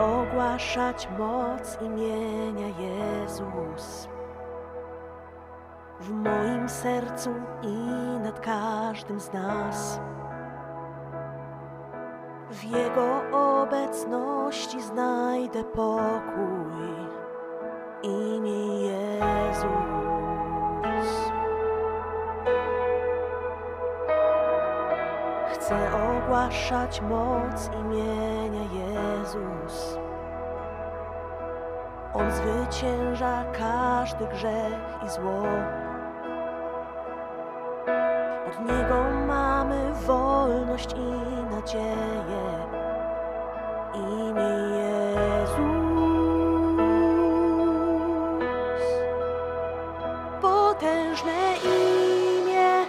ogłaszać moc imienia Jezus. W moim sercu i nad każdym z nas. W Jego obecności znajdę pokój. Imię Jezus. Chcę ogłaszać moc imienia Jezus. On zwycięża każdy grzech i zło. Od Niego mamy wolność i nadzieję. Imię Jezus. Potężne imię,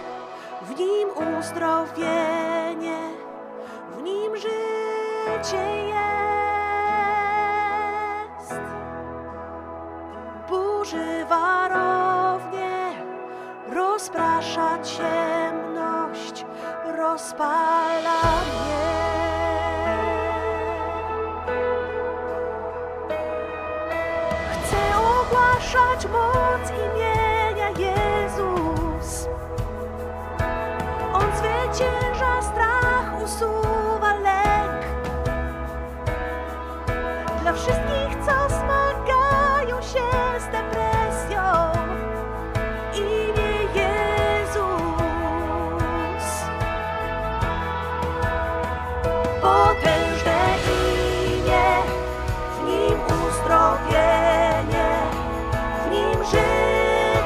w Nim uzdrowienie, w Nim życie jest. Burzy warownie, rozprasza ciemność, rozpala mnie. Chcę ogłaszać moc imienia Jezus. On zwycięża strach, usuwa lęk. Dla wszystkich,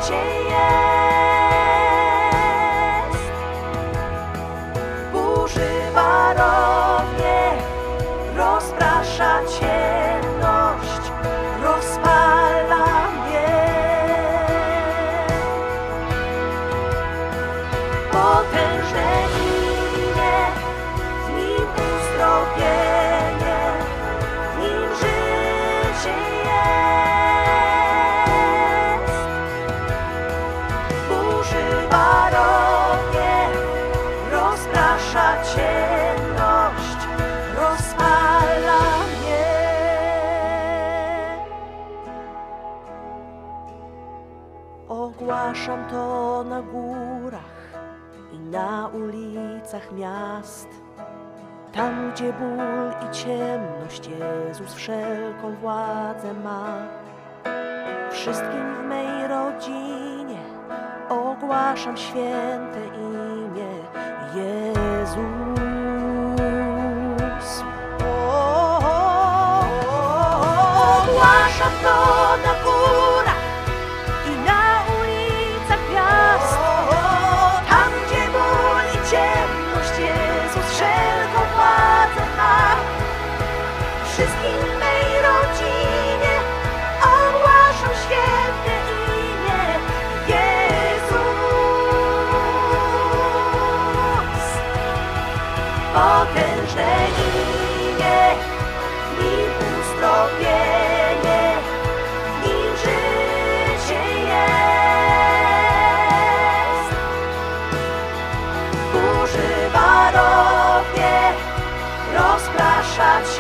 życie jest. Burzy warownie, rozprasza ciemność, rozpala mnie. Potężne Ogłaszam to na górach i na ulicach miast. Tam, gdzie ból i ciemność, Jezus wszelką władzę ma. Wszystkim w mej rodzinie ogłaszam święte imię Jezus. touch